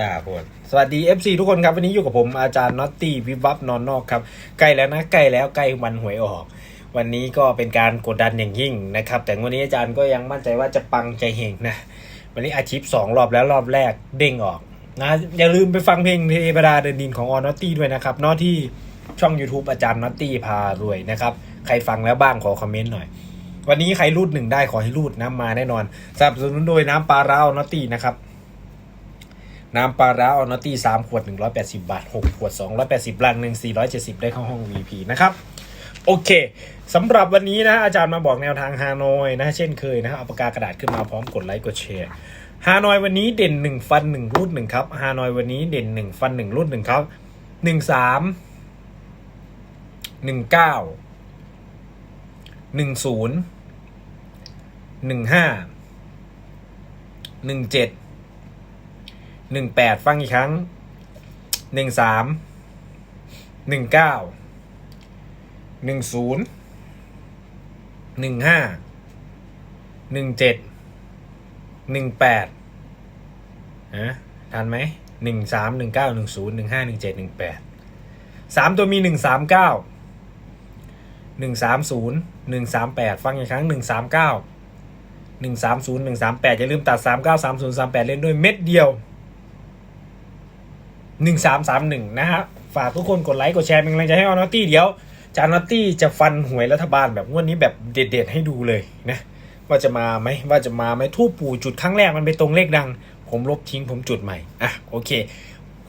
จ้าพนสวัสดี FC ทุกคนครับ วันนี้อยู่กับผมอาจารย์น็อตตี้วิบับนอนนอกครับ ใกล้แล้วนะ ใกล้แล้วใกล้วันหวยออก วันนี้ก็เป็นการกดดันอย่างยิ่งนะครับ แต่วันนี้อาจารย์ก็ยังมั่นใจว่าจะปังใจเฮงนะ วันนี้อาชีพสองรอบแล้วรอบแรกเด้งออกนะอย่าลืมไปฟังเพลงเทวดาเดินดินของออนอตตี้ด้วยนะครับนอกที่ช่อง YouTube อาจารย์น็อตตี้พารวยนะครับใครฟังแล้วบ้างขอคอมเมนต์หน่อยวันนี้ใครรูดหนึ่งได้ขอให้รูดนะมาแน่นอนสนับสนุนโดยน้ำปลาร้าออนอตตี้นะครับ น้ำปลาร้าออนอตตี้สามขวดหนึ่งร้อยแปดสิบาทหกขวดสองร้อยแปดสิบลังหนึ่งสี่ร้อยเจ็ดสิบได้เข้าห้อง VP นะครับ โอเคสำหรับวันนี้นะอาจารย์มาบอกแนวทางฮานอยนะเช่นเคยนะครับเอาปากกากระดาษขึ้นมาพร้อมกดไลค์กดแชร์ฮานอยวันนี้เด่นหนึ่งฟันหนึ่งรูดหนึ่งครับฮานอยวันนี้เด่นหนึ่งฟันหนึ่งรูดหนึ่งครับหนึ่งสามหนึ่งเก้า หนึ่งแปดฟังอีกครั้งหนึ่งสามหนึ่งเก้าหนึ่งศูนย์หนึ่งห้าหนึ่งเจ็ดหนึ่งแปดฮะทันไหมหนึ่งสามหนึ่งเก้าหนึ่งศูนย์หนึ่งห้าหนึ่งเจ็ดหนึ่งแปดสามตัวมีหนึ่งสามเก้าหนึ่งสามศูนย์หนึ่งสามแปดฟังอีกครั้งหนึ่งสามเก้าหนึ่งสามศูนย์หนึ่งสามแปดอย่าลืมตัดสามเก้าสามศูนย์สามแปดเล่นด้วยเม็ดเดียว หนึ่งสามสามหนึ่งนะฮะ ฝากทุกคนกดไลค์ กดแชร์เป็นกำลังใจให้ออนอตตี้เดี๋ยวจานอตตี้จะฟันหวยรัฐบาลแบบงวดนี้แบบเด็ดๆให้ดูเลยนะ ว่าจะมาไหมว่าจะมาไหมทูบปู่จุดครั้งแรกมันไปตรงเลขดัง ผมลบทิ้งผมจุดใหม่ อะ โอเค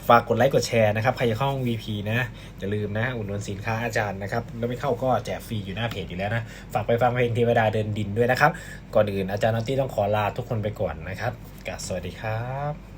ฝากกดไลค์กดแชร์นะครับ ใครจะเข้าห้อง VP นะอย่าลืมนะ อุดหนุนสินค้าอาจารย์นะครับ แล้วไม่เข้าก็แจกฟรีอยู่หน้าเพจอยู่แล้วนะ ฝากไปฟังเพลงเทวดาเดินดินด้วยนะครับ ก่อนอื่นอาจารย์นอตตี้ต้องขอลาทุกคนไปก่อนนะครับกราบสวัสดีครับ